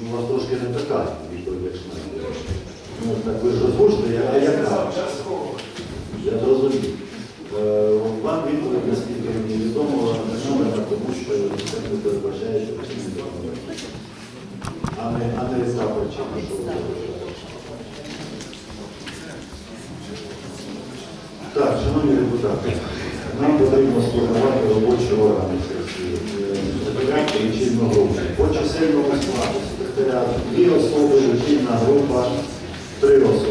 Ну, у вас трошки не така відповідь, як мене. Ну, так ви ж озвучите, я- а яка? частково. Я зрозумів. Е, Вам відповідь, наскільки мені відомо, не номера, тому що це не передбачає, що це не номер. А не, а причина, що ви. Так, шановні депутати, робочі органи сесії. Секретаріат і лічильну групу. По чисельному складу секретаріат дві особи, лічильна група три особи.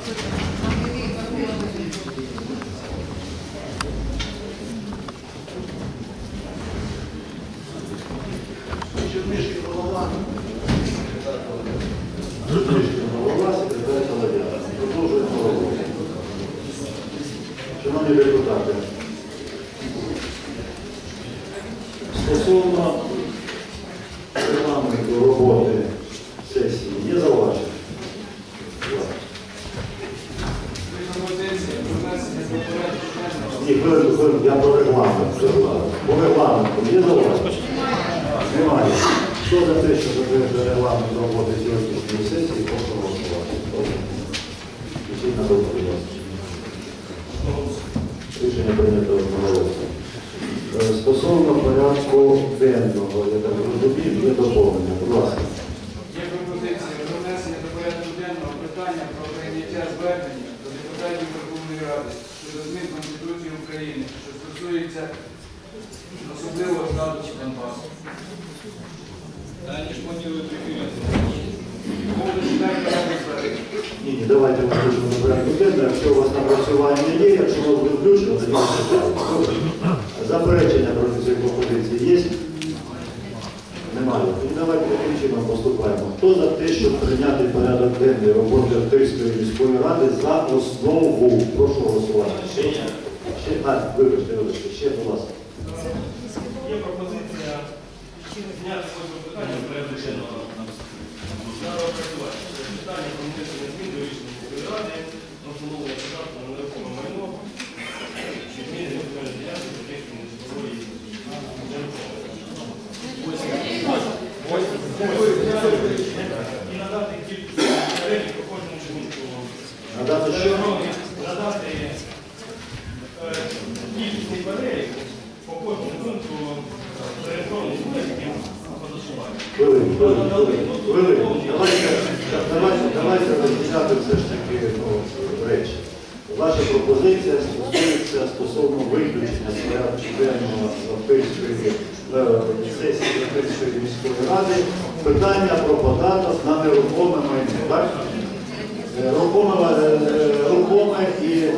put them. Я є доповнення. Будь ласка. Є пропозиція про внесення до порядку денного питання про прийняття звернення до депутатів Верховної Ради щодо змін Конституції України, що стосується особливого статусу Донбасу. Далі ж планують. Ні, ні, давайте ми включимо на порядку денного. Якщо у вас напрацювання є, якщо воно буде включено. Добре? Заперечення проти цієї пропозиції є? Немає. Тоді давайте таким чином поступаємо. Хто за те, щоб прийняти порядок денний роботи Артильської міської ради за основу? Прошу голосувати. Ще, ще, а, вибачте, вибачте, ще, будь ласка. Є пропозиція зняти з цього питання в порядку денного. Зараз опрацювати. Це питання про внесення змін до рішення міської ради, про встановлення податку на нерухоме майно, чи зміни до земельної ділянки за технікою нежитлової нерухомості. І надати кількість перелік по кожному чоловіку. Надати що? Надати е, кількісний перелік по кожному пункту за електронним списком голосування. Хвилин, хвилин, хвилин. Хвилин. Давайте, давайте, давайте розпочати все ж таки ну, речі. Ваша пропозиція стосується пропозиція стосовно виключення з порядку денного Запільської е, сесії Запільської міської ради питання про податок на нерухоме майно. Так? Е, Рухоме, е, е, рухоме і е,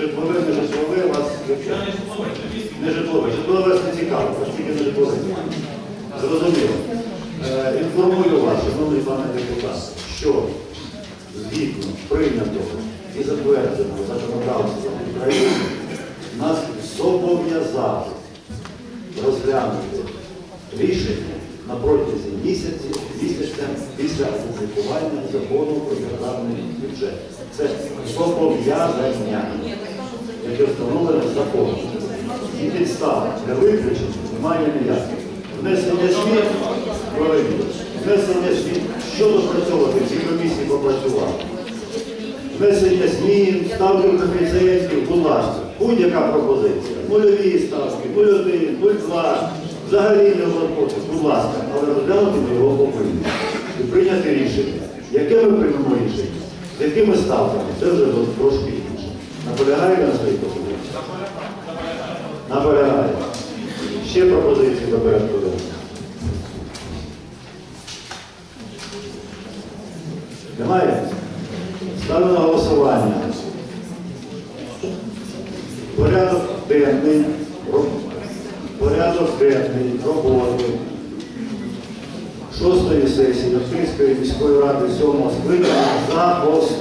житлове, не житлове вас Я не житловий, це вісім. не житлове. Житлове вас не цікаво, оскільки не житлове. Зрозуміло. Е, Інформую вас, шановний пане депутат, що згідно прийнятого і затвердженого законодавства України нас зобов'язали розглянути рішення на протязі місяці, місяця після опублікування закону про державний бюджет. Це зобов'язання, яке встановлене законом. І підстав для виключення немає ніяких. Внесення змін проведено. Внесення змін, що допрацьовувати в цій комісії попрацювати. Внесення змін, ставки коефіцієнтів, будь ласка, будь-яка пропозиція. Нульові ставки, 0,1, 0,2, взагалі не враховувати, будь ласка, але розглянути ми його повинні. І прийняти рішення. Яке ми приймемо рішення? З якими ставками? Це вже трошки інше. Наполягає на своїй пропозиції? Наполягає. Ще пропозиції до порядку денного. Немає? Ставлю на голосування. Порядок денний, ро- порядок денний роботи шостої сесії Київської міської ради сьомого скликання за основу.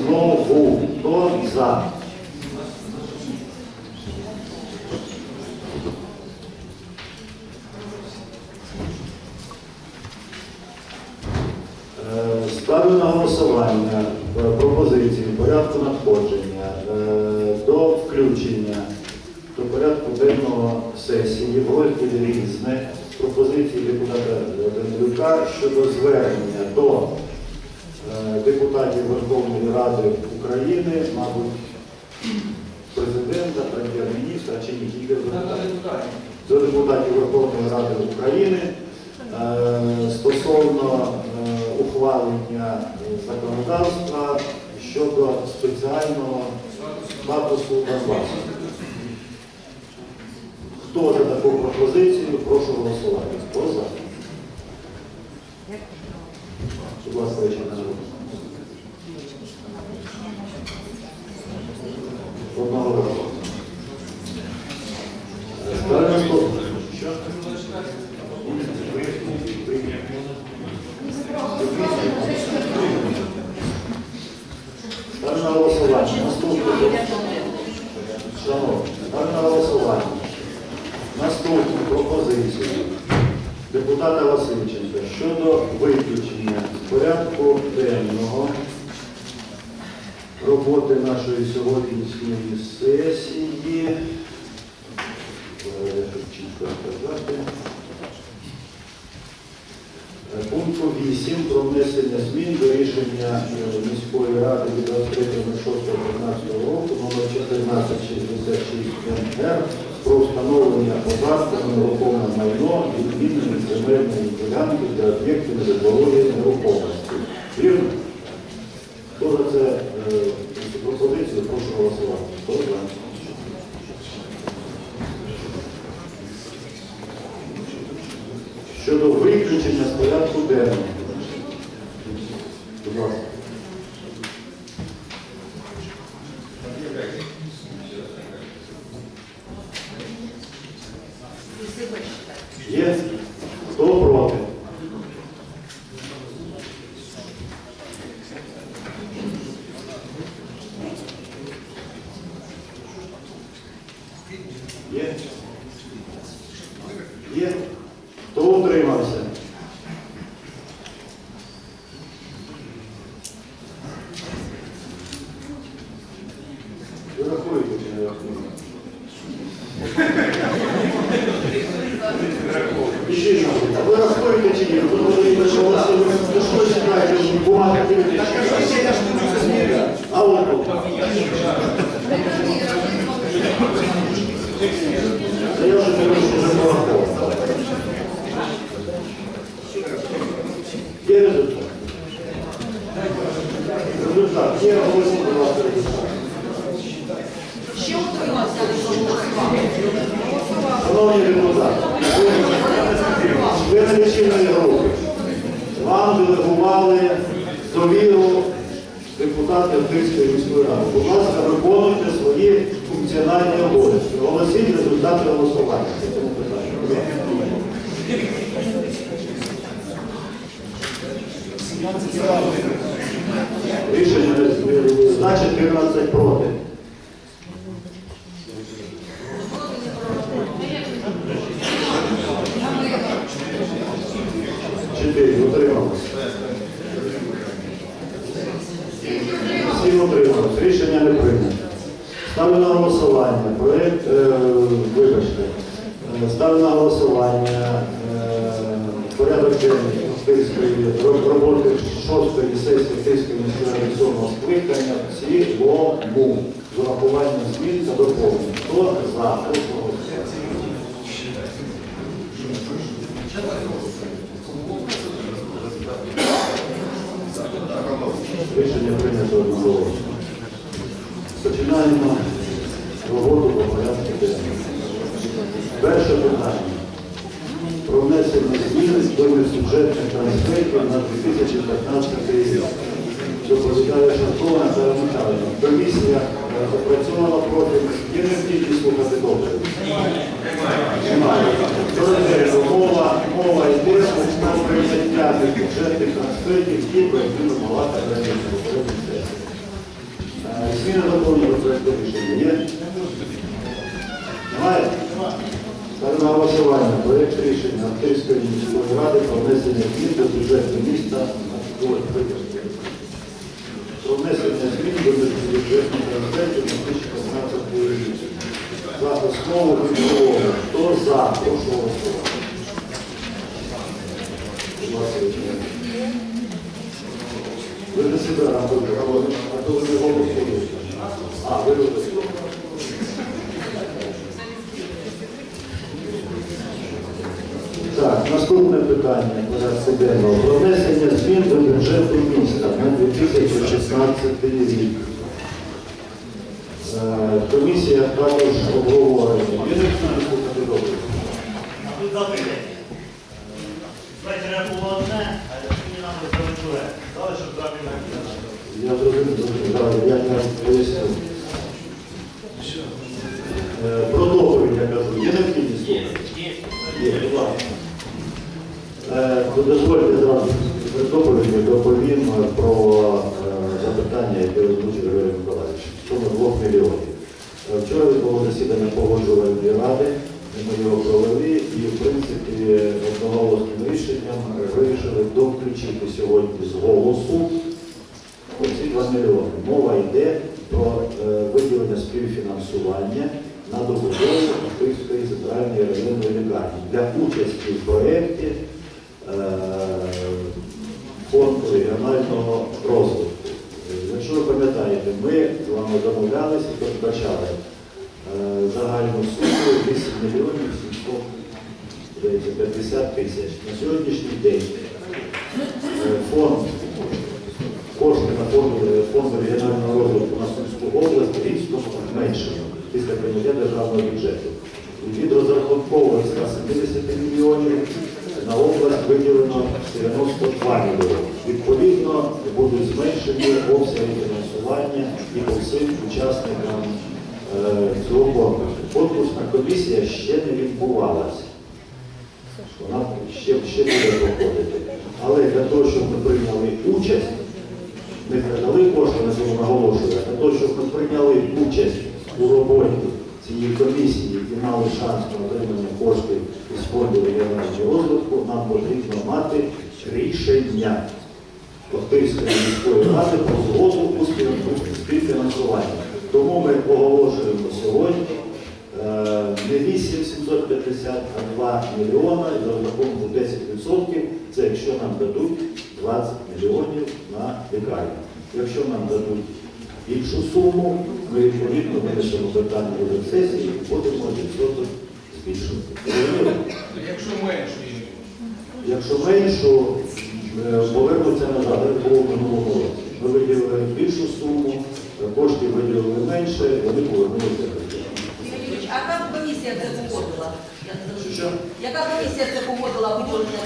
Депутатів Верховної Ради України, мабуть, президента, прем'єр-міністра чи ні, тільки до депутатів до депутатів Верховної Ради України е, стосовно е, ухвалення е, законодавства щодо спеціального статусу Донбасу. Хто за таку пропозицію, прошу голосувати. Хто за? Будь ласка, ще на руку. Одного голосу. Ставлю наступне. Що? Ставлю на голосування. Наступне. Шановні, ставлю на голосування. Наступну пропозицію депутата Васильченка щодо виключення з порядку денного роботи нашої сьогоднішньої сесії. Чітко. Е, Пункту 8 про внесення змін до рішення е, міської ради від 23.06.15 року номер 1466 НР про встановлення податку на майно відмінної земельної ділянки для об'єктів житлової нерухомості. Вірно? Хто за це е, пропозицію, прошу голосувати. 10 Є результат. Результат. Є голосі, будь ласка, результат. Шановні депутати, ви не лічильної групи. Вам делегували довіру депутати Київської міської ради. Будь ласка, виконуйте свої функціональні обов'язки. Оголосіть результати голосування. по цьому питанню. Рішення значить 14 проти. Чотири утрималися. Всі утрималися. Рішення не прийнято. Ставлю на голосування. Проект, е, вибачте, Е, ставлю на голосування е, порядок денний роботи шостої сесії Київської міської сьомого скликання цілому з урахуванням змін та доповнень. Хто за? Рішення прийнято одноголосно. Починаємо роботу по порядку денному. Перше питання. Про сюжетних трансфертів на 2015 рік. Доповідає Шаркова Наталя Михайловна. Комісія е, запрацювала проти. Є необхідність слухати добре? Немає. Мова, мова йде про прийняття бюджетних трансфертів, і про рішення Київської міської ради про внесення змін до бюджету міста про внесення змін до бюджетних трансфертів на 2015 рік. За основу. Хто за? Прошу голосувати. Будь ласка, Віталій. Ви не себе робите, а то ви не голосуєте. А, ви робите. Так, наступне питання порядку денного. Про внесення змін до бюджету міста на 2016 рік. Е, Комісія також обговорення. Є необхідність слухати добре? Тут запитання. Ввечері було одне, а сьогодні нам завезли. Дали, щоб два. Я зрозумів. Я не поясню. Е, Про доповідь я кажу. Є необхідність слухати? Є, будь ласка. Е, Дозвольте зразу при доповіді доповім про е, запитання, яке озвучив Григорій Миколаївич. Сума 2 мільйонів. Вчора відбулося засідання погоджувальної ради, ми його провели і, в принципі, одноголосним рішенням вирішили доключити сьогодні з голосу оці 2 мільйони. Мова йде про е, виділення співфінансування на добудову Київської центральної районної лікарні для участі в проєкті е, фонду регіонального розвитку. Якщо ви пам'ятаєте, ми з вами домовлялися і передбачали е, загальну суму 8 мільйонів 700 здається, 50 тисяч. На сьогоднішній день е, фонд кошти на фонд, фонд регіонального розвитку на Сумську область різко зменшено після прийняття державного бюджету. І Від розрахункової 170 мільйонів на область виділено 92 мільйони. Відповідно, будуть зменшені обсяги фінансування і по всім учасникам е, цього. Конкурсна комісія ще не відбувалася. Вона ще, ще буде проходити. Але для того, щоб ми прийняли участь, не передали кошти, на цьому наголошую, для того, щоб ми прийняли участь у роботі цієї комісії і мали шанс на отримання коштів із фонду регіонального розвитку, нам потрібно мати рішення Охтирської міської ради про згоду у спів- співфінансуванні. Тому ми оголошуємо сьогодні е, не 8 750, а 2 мільйона і за рахунку 10%, це якщо нам дадуть 20 мільйонів на лікарню. Якщо нам дадуть іншу суму, ми відповідно вирішимо питання до сесії і будемо відсоток збільшувати. Якщо менше. Якщо меншу, е, повернуться назад, як було в минулому році. Ми виділили більшу суму, е, коштів виділили менше, вони повернулися. Що? Яка комісія це погодила виділення?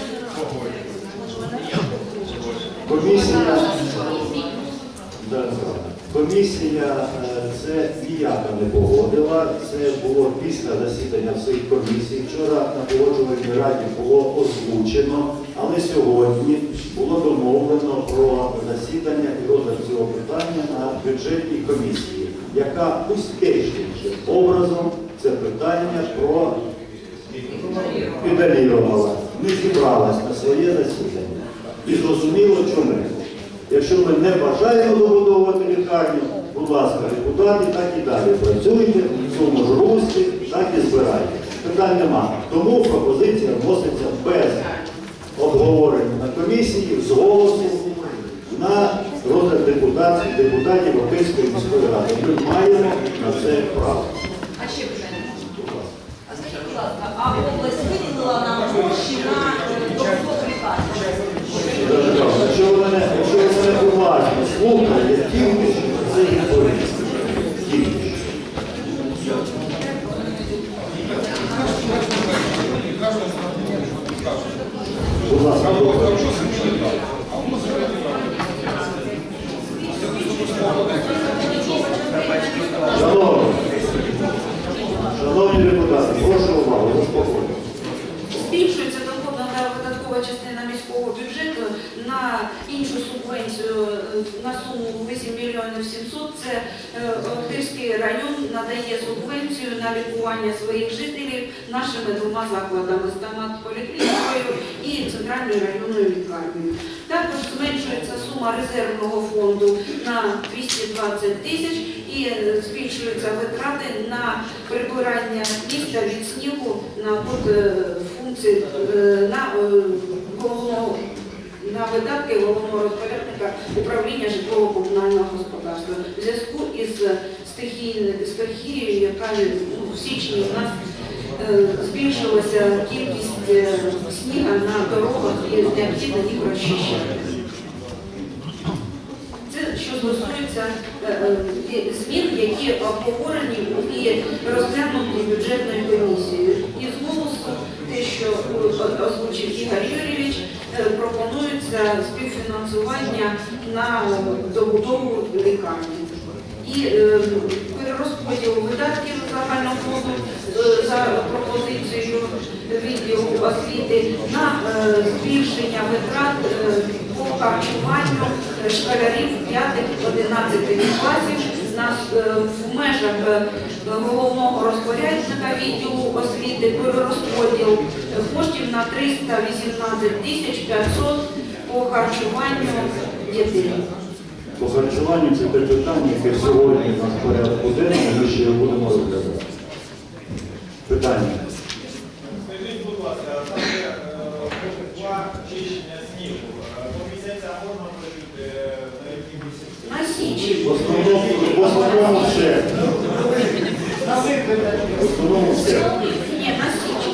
Комісія, комісія е, це ніяка не погодила. Це було після засідання всіх комісій. Вчора на погоджувальній раді було озвучено, але сьогодні було домовлено про засідання і розгляд цього питання на бюджетній комісії, яка успішнішим образом це питання про підалірувала, не зібралась на своє засідання. І зрозуміло чому. Якщо ми не бажаємо добудовувати лікарню, будь ласка, депутати, так і далі працюйте в цьому ж руслі, так і збирайте. Питань нема. Тому пропозиція вноситься без обговорення на комісії, з голосу на розгляд депутатів, депутатів Опинської міської ради. Ми маємо на це право. А ще питання. А скажіть, будь ласка, а область виділила нам гроші на е, добудову лікарні? Якщо ви мене, якщо ви мене уважно слухаєте, тільки що це відповідь. Тільки що. Будь ласка, доктор. Шановні, шановні депутати, прошу увагу, заспокойтесь. Збільшується доходна та видаткова частина міського бюджету на іншу субвенцію е, на суму 8 мільйонів 700. Це е, Охтирський район надає субвенцію на лікування своїх жителів нашими двома закладами стоматполіклінікою і центральною районною лікарнею. Також зменшується сума резервного фонду на 220 тисяч і е, збільшуються витрати на прибирання міста від снігу на е, функції е, на е, головного на видатки головного розпорядника управління житлово-комунального господарства в зв'язку із стихією, яка ну, в січні у нас збільшилася кількість сніга на дорогах і необхідно їх розчищати. Стосується е, е, змін, які обговорені і розглянуті бюджетною комісією. І знову те, що е, озвучив Ігор Юрійович, пропонується співфінансування на добудову лікарні. І перерозподіл видатків загального фонду за пропозицією відділу освіти на збільшення витрат харчуванню школярів 5-11 класів е, в межах е, головного розпорядника відділу освіти перерозподіл е, коштів на 318 тисяч 500 по харчуванню дітей. По харчуванню це те питання, яке сьогодні на порядку денному, ми ще будемо розглядати. Питання. Скажіть, будь ласка, там є два чищення снігу. По місяця можна прожити на які місяці? На січі. В основному, в основному все. В основному все. Ні, на січі.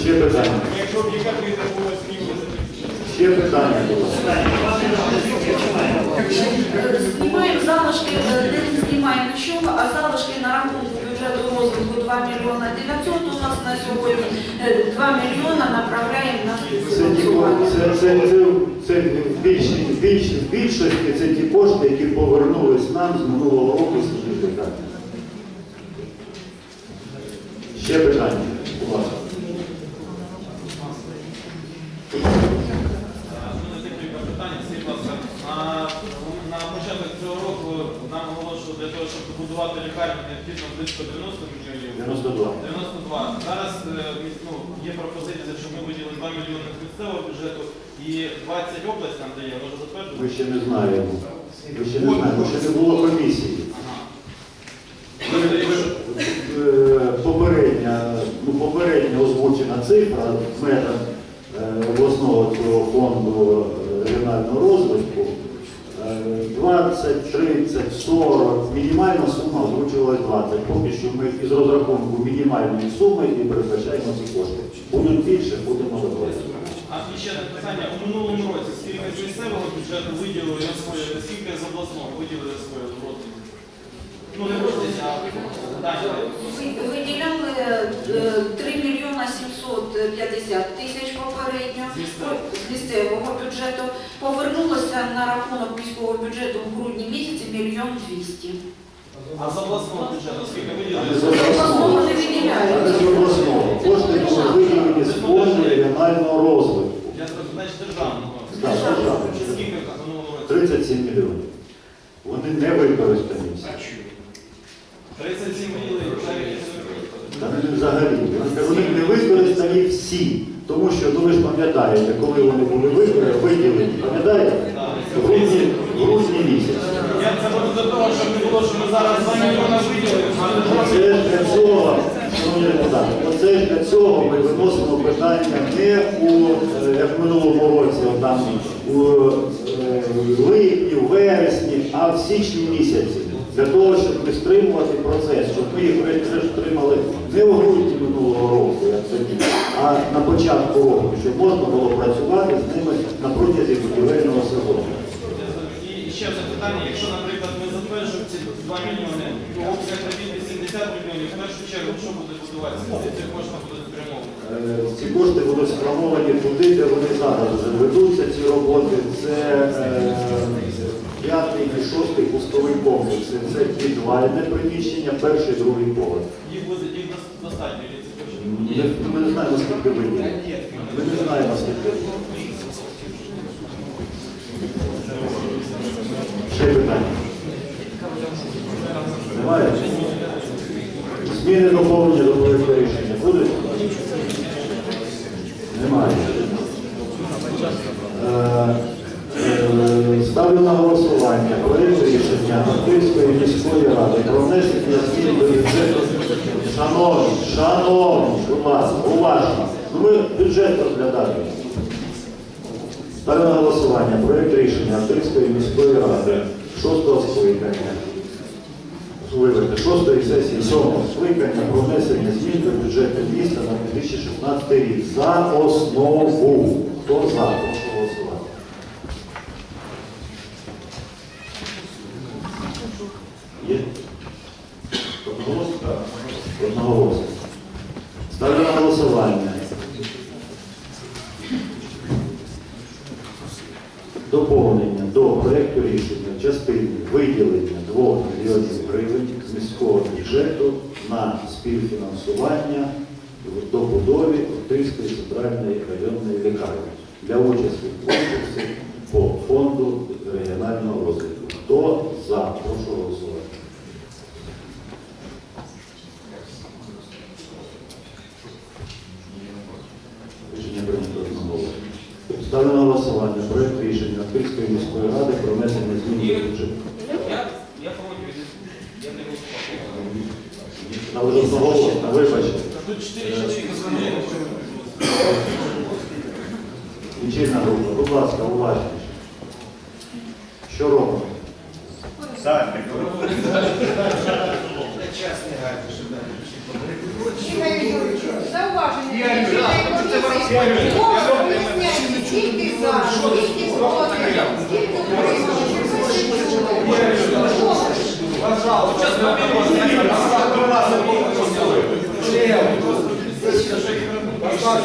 Ще питання. Якщо в декабрі не було снігу, Ще питання. Знімаємо залишки, е, не знімаємо нічого, а залишки на рахунку бюджету розвитку 2 мільйона 900 у нас на сьогодні, е, 2 мільйона направляємо на Це це, це, це, це в більшості це ті кошти, які повернулись нам з минулого року з питання. Ще питання. Будь ласка. Ну, декілька питань. Скажіть, будь ласка, а на початок цього року нам оголошували для того, щоб побудувати лікарню, необхідно близько 90 мільйонів. 92. 92. Зараз е, міс- ну, є пропозиція, що ми виділили 2 мільйони з місцевого бюджету і 20 область нам дає, може Ми ще не знаємо. Ми ще не знаємо, ще не було комісії. Е, Попередня, ну, попередня озвучена цифра з мера е, обласного цього фонду е, регіонального розвитку е, 20, 30, 40, мінімальна сума озвучувалась 20. Поки що ми із розрахунку мінімальної суми і передбачаємо ці кошти. Будуть більше, будемо заплатити. А і ще одне питання. У минулому році скільки з місцевого бюджету виділили своє, скільки з обласного виділили своє розвитку? Ну, не розвитку, питання. Ви- Виділяли е, 3 мільйона 750 тисяч попередньо з місцевого бюджету. Повернулося на рахунок міського бюджету в грудні місяці мільйон 200. А з обласного бюджету скільки А виділили? з Обласного не не з обласного. Кошти були виділені з фонду регіонального розвитку. Я зрозумів, значить державного. Так, державного. Скільки в минулому році? 37 мільйонів. Вони не використані всі. 37 виділили, навіть не Та взагалі. Вони не використані всі. Тому що, ну ви ж пам'ятаєте, коли вони були ви- виділені, пам'ятаєте? В грудні, в грудні місяці. Я це буду до того, щоб не було, що ми зараз 2 мільйона виділили. Це для цього, шановні депутати, це для цього ми виносимо питання не у, е, як в минулому році, там, у е, липні, у вересні, а в січні місяці. Для того, щоб стримувати процес, щоб ми їх отримали не у грудні минулого року, як тоді, а на початку року, щоб можна було працювати з ними на протязі будівельного сезону. І ще одне питання, якщо, наприклад, ми затверджуємо ці 2 мільйони, то обсяг робіт 80 мільйонів, в першу чергу, що буде будуватися? Ці кошти будуть спрямовані? Е, Ці кошти будуть спрямовані туди, де вони зараз вже ведуться, ці роботи. Це е, п'ятий і шостий пустовий комплекси. Це підвальне приміщення, перший, другий поверх. Їх буде їх достатньо, і. Ми, не знаємо, скільки виділено. Ми не знаємо, скільки. Ще питання? Немає? Зміни доповнення до проекту рішення будуть? Немає. Е, е, Ставлю на голосування проект рішення Київської міської ради про внесення змін до бюджету. Шановні, шановні, будь ласка, уважно. Ну ми бюджет розглядаємо. Ставлю на голосування проект рішення Київської міської ради шостого скликання. Вибачте, шостої сесії сьомого скликання про внесення змін до бюджету міста на 2016 рік. За основу. Хто за? Прошу голосувати. Є? Одноголосно? Одноголосно. Ставлю на голосування. Доповнення до проєкту рішення частини виділення 2 мільйонів гривень з міського бюджету на співфінансування в добудові Охтирської центральної районної лікарні для участі в конкурсі по фонду регіонального розвитку. Хто за? Прошу голосувати. Рішення прийнято одноголосно. Ставлю на голосування проект рішення Київської міської ради про внесення змін до бюджету. Я, я погоджуюсь. Я не голосував. На вже одноголосно, 4 чоловіка звернули. Група, будь ласка, уважніше. Що робимо? Зауваження. Мова виясняється, скільки за, скільки проти, скільки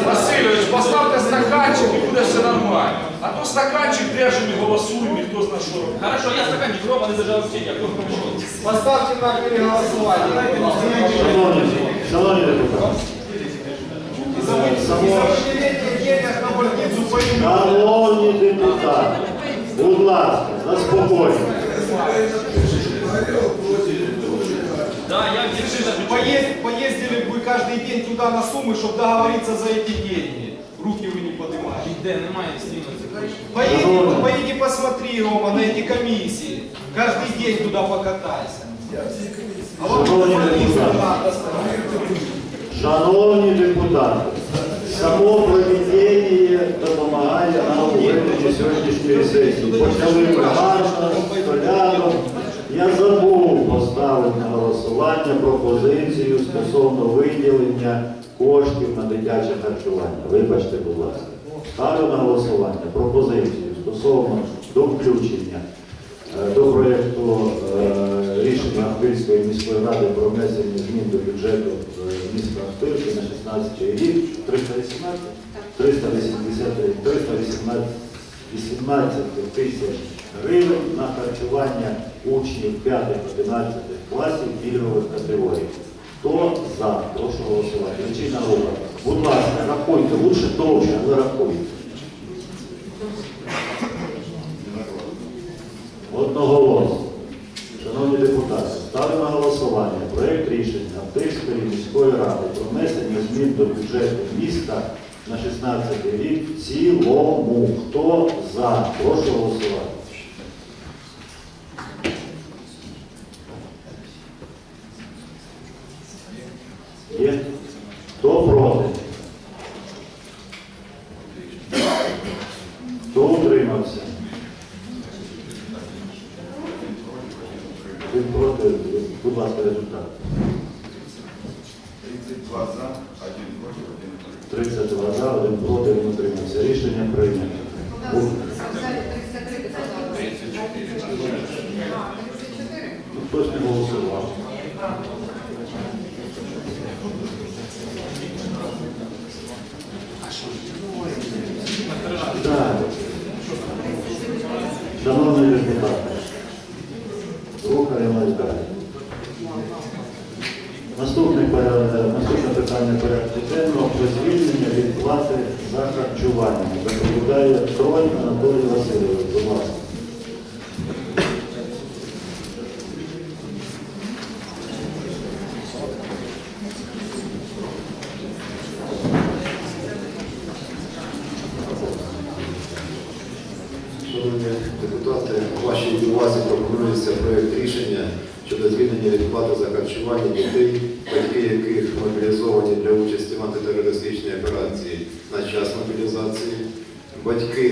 Васильович, поставте стаканчик і буде все нормально. А то стаканчик держимо і голосуємо, і хто знає, що робить. Хорошо, я стаканчик рома не зажав стільки, а хто прийшов? Поставте на переголосування. Дайте нам Шановні, шановні депутати, И за выделение денег на больницу поймем. шановні депутати, будь ласка, заспокойтесь. Да, я вирішив. Поезд- Поездили бы вы каждый день туда на суммы, чтобы договориться за эти деньги. Руки вы не поднимаете. Де немає стіну цих коштів. Поеди, поеди посмотри, Рома, на эти комиссии. Каждый день туда покатайся. А вот Шановні больницу депутати. надо ставить. Шановні депутати, само проведення допомагає нам у вигляді сьогоднішньої сесії. Почали ми гарно, порядок. Я забув поставити на голосування пропозицію стосовно виділення коштів на дитяче харчування. Вибачте, будь ласка. Ставлю на голосування пропозицію стосовно до включення е, до проєкту е, рішення Охтирської міської ради про внесення змін до бюджету е, міста Охтирки на 16 рік. 318 380 318 18 тисяч гривень на харчування учнів 5-11 класів пільгових категорій. Хто за? Прошу голосувати. Лічильна група. Будь ласка, рахуйте, лучше довше, але рахуйте. Одноголосно. Шановні депутати, ставлю на голосування проєкт рішення Охтирської міської ради про внесення змін до бюджету міста на 16 рік в цілому. Хто за? Прошу голосувати. Є? Хто проти? Хто утримався? Ви проти, будь ласка, результат. 32 за, 1 против, 1 против. 32 за, один проти, один утримався. Рішення прийнято. У нас в залі 33 депутати. 34. А, 34? Хтось не голосував. Так. Шановні депутати, рухаємось далі. Наступне, порядок- наступне питання порядку денного про звільнення від плати за харчування. Доповідає Тронь Анатолій Васильович. Будь ласка. Шановні депутати, вашій увазі пропонується проєкт рішення щодо звільнення від плати за харчування дітей, батьки яких мобілізовані для участі в антитерористичній операції на час мобілізації, батьки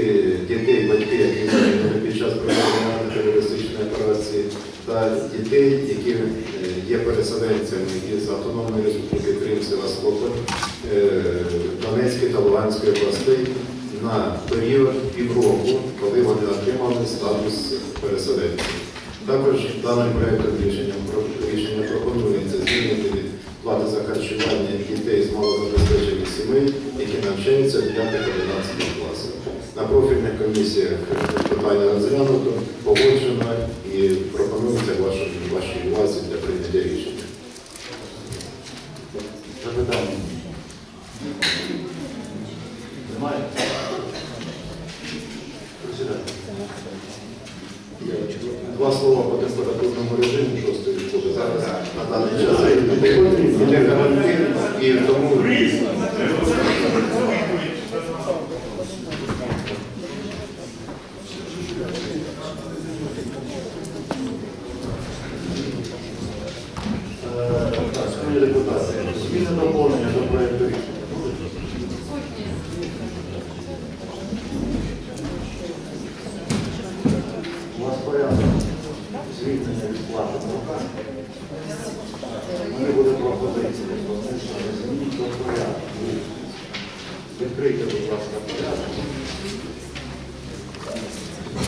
дітей, батьки, які загинули під час проведення антитерористичної операції, та дітей, які е, є переселенцями із Автономної Республіки Крим, Севастополь, е, Донецької та Луганської областей на період півроку, отримали статус переселенців. Також даним проєктом рішення, рішення пропонується звільнити від плати за харчування дітей з малозабезпечених сімей, які навчаються в 5-11 класах. На профільних комісіях питання розглянуто, погоджено і пропонується вашій, вашій увазі для прийняття рішення. Запитання.